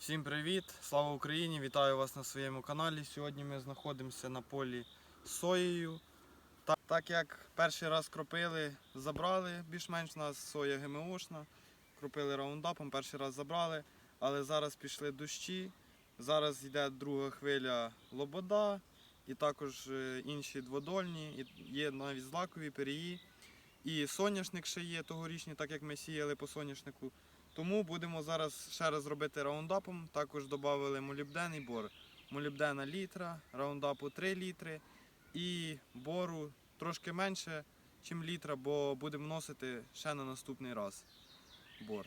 Всім привіт! Слава Україні! Вітаю вас на своєму каналі. Сьогодні ми знаходимося на полі з соєю. Так, так як перший раз кропили, забрали, більш-менш нас соя ГМОшна. Кропили раундапом, перший раз забрали, але зараз пішли дощі. Зараз йде друга хвиля лобода і також е, інші дводольні, є навіть злакові перії. І соняшник ще є тогорічний, так як ми сіяли по соняшнику. Тому будемо зараз ще раз робити раундапом. Також додали молібден і бор. Молібдена літра, раундапу 3 літри і бору трошки менше, ніж літра, бо будемо вносити ще на наступний раз бор.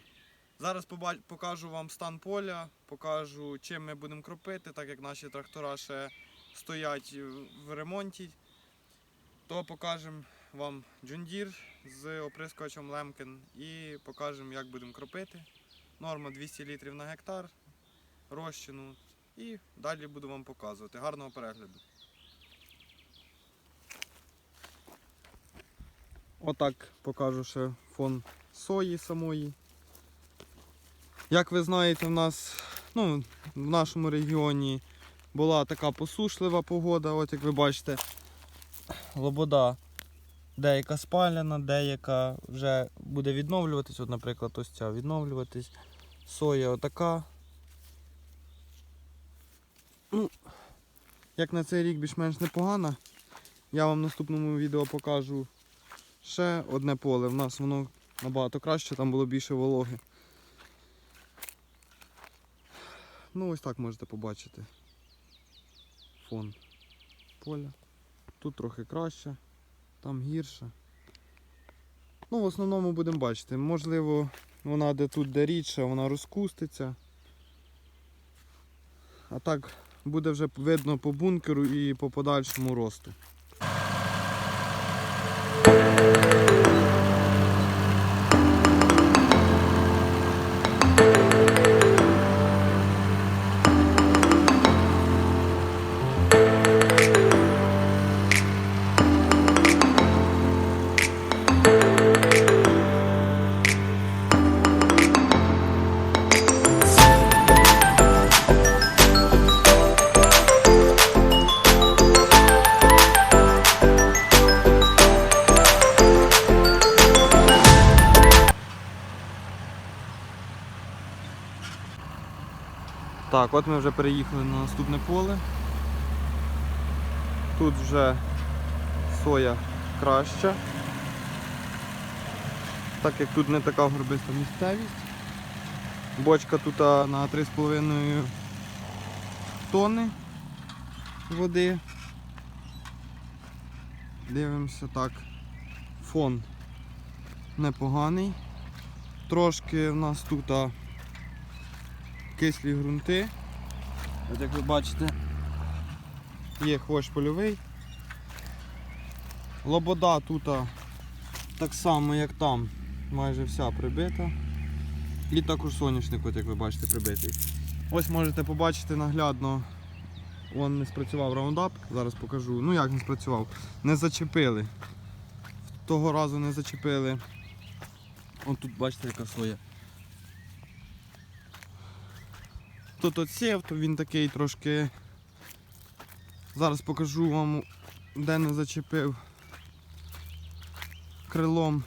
Зараз покажу вам стан поля, покажу, чим ми будемо кропити, так як наші трактора ще стоять в ремонті. То покажемо вам джундір з оприскувачем Лемкен і покажемо, як будемо кропити. Норма 200 літрів на гектар розчину. І далі буду вам показувати. Гарного перегляду. Отак покажу ще фон сої самої. Як ви знаєте, в нас ну, в нашому регіоні була така посушлива погода, от як ви бачите, лобода деяка спаляна, деяка вже буде відновлюватись. От, наприклад, ось ця відновлюватись. Соя отака. Ну, як на цей рік більш-менш непогана. Я вам в наступному відео покажу ще одне поле. В нас воно набагато краще, там було більше вологи. Ну ось так можете побачити. Фон поля. Тут трохи краще там гірше. Ну, в основному будемо бачити. Можливо, вона де тут де рідше, вона розкуститься. А так буде вже видно по бункеру і по подальшому росту. Так, от ми вже переїхали на наступне поле. Тут вже соя краща. Так як тут не така горбиста місцевість. Бочка тут на 3,5 тонни води. Дивимося так. Фон непоганий. Трошки в нас тут кислі ґрунти. От як ви бачите, є хвощ польовий. Лобода тут так само, як там, майже вся прибита. І також соняшник, от як ви бачите, прибитий. Ось можете побачити наглядно, он не спрацював раундап, зараз покажу. Ну як не спрацював, не зачепили. Того разу не зачепили. От тут бачите, яка соя. Тут отсів, то він такий трошки. Зараз покажу вам, де не зачепив крилом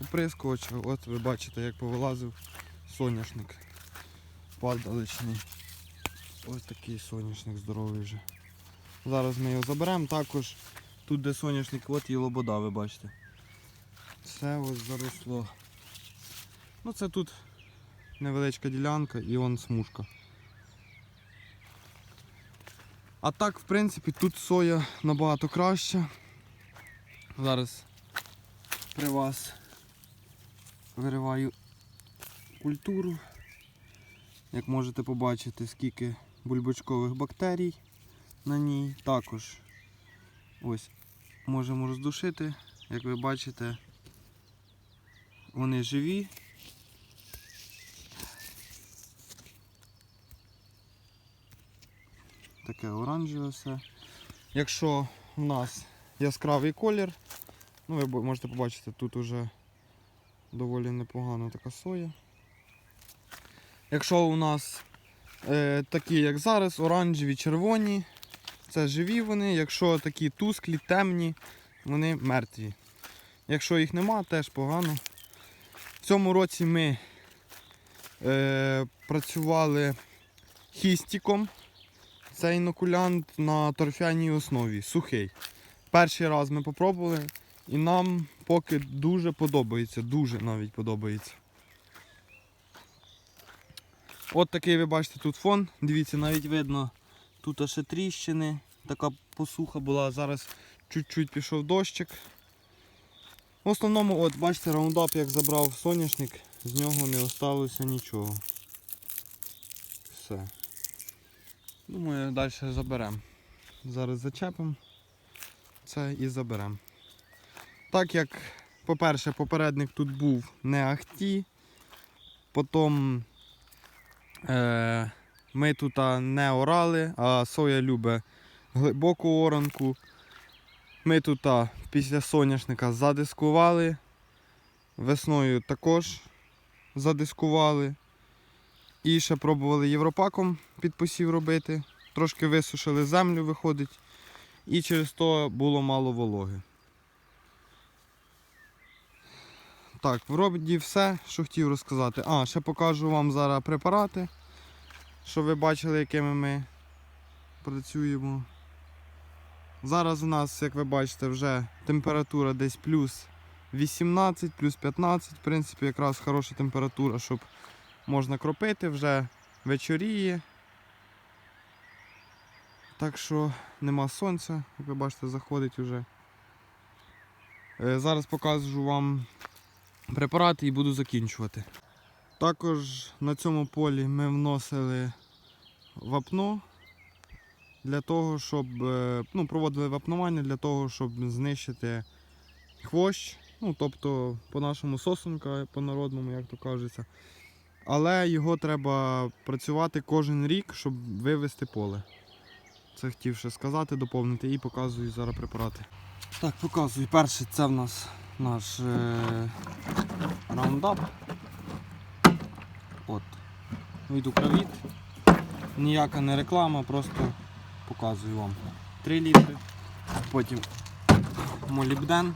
оприскувача. От ви бачите, як повилазив соняшник падаличний. Ось такий соняшник здоровий вже. Зараз ми його заберемо. Також тут де соняшник, от і лобода, ви бачите. Все ось заросло. Ну це тут невеличка ділянка і вон смужка. А так, в принципі, тут соя набагато краща. Зараз при вас вириваю культуру. Як можете побачити, скільки бульбочкових бактерій на ній. Також ось можемо роздушити. Як ви бачите, вони живі. Таке оранжеве все. Якщо в нас яскравий колір, ну ви можете побачити, тут уже доволі непогана така соя. Якщо у нас е, такі, як зараз, оранжеві, червоні, це живі вони. Якщо такі тусклі, темні, вони мертві. Якщо їх нема, теж погано. В цьому році ми е, працювали хістіком. Це інокулянт на торфяній основі, сухий. Перший раз ми попробували і нам поки дуже подобається, дуже навіть подобається. От такий ви бачите тут фон. Дивіться, навіть видно, тут ще тріщини, така посуха була, зараз чуть-чуть пішов дощик. В основному, от бачите, раундап як забрав соняшник, з нього не осталося нічого. Все. Думаю, далі заберемо. Зараз зачепимо це і заберемо. Так як, по-перше, попередник тут був не ахті, потім е, ми тут не орали, а соя любить глибоку оранку. Ми тут після соняшника задискували. Весною також задискували. І ще пробували європаком під посів робити. Трошки висушили землю, виходить. І через то було мало вологи. Так, вроді все, що хотів розказати. А, ще покажу вам зараз препарати, щоб ви бачили, якими ми працюємо. Зараз у нас, як ви бачите, вже температура десь плюс 18, плюс 15. В принципі, якраз хороша температура, щоб можна кропити, вже вечоріє. Так що нема сонця, як ви бачите, заходить вже. Е, Зараз покажу вам препарати і буду закінчувати. Також на цьому полі ми вносили вапно для того, щоб е, ну, проводили вапнування для того, щоб знищити хвощ, ну, тобто по-нашому сосунка, по-народному, як то кажеться. Але його треба працювати кожен рік, щоб вивести поле. Це хотів ще сказати, доповнити і показую зараз препарати. Так, показую. Перший це в нас наш е- раундап. От. Від Укровіт. Ніяка не реклама, просто показую вам. 3 літри. Потім молібден.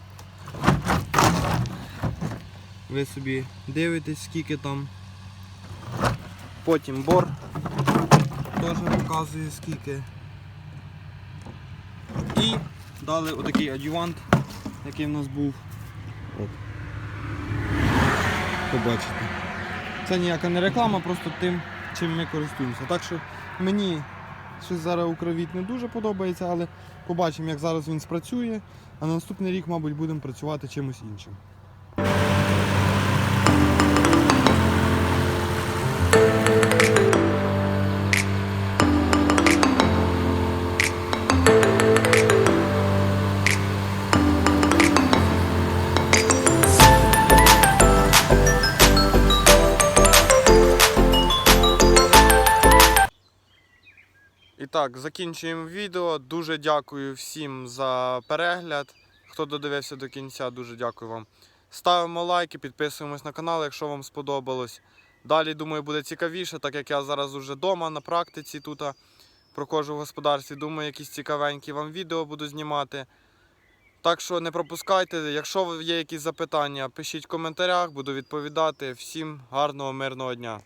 Ви собі дивитесь, скільки там. Потім бор. Теж показує скільки. І дали отакий адювант, який в нас був. От. Побачите. Це ніяка не реклама, просто тим, чим ми користуємося. Так що мені щось зараз укровіт не дуже подобається, але побачимо, як зараз він спрацює, а на наступний рік, мабуть, будемо працювати чимось іншим. Так, закінчуємо відео. Дуже дякую всім за перегляд. Хто додивився до кінця, дуже дякую вам. Ставимо лайки, підписуємось на канал, якщо вам сподобалось. Далі, думаю, буде цікавіше, так як я зараз уже вдома на практиці тут проходжу в господарстві. Думаю, якісь цікавенькі вам відео буду знімати. Так що не пропускайте. Якщо є якісь запитання, пишіть в коментарях, буду відповідати. Всім гарного, мирного дня.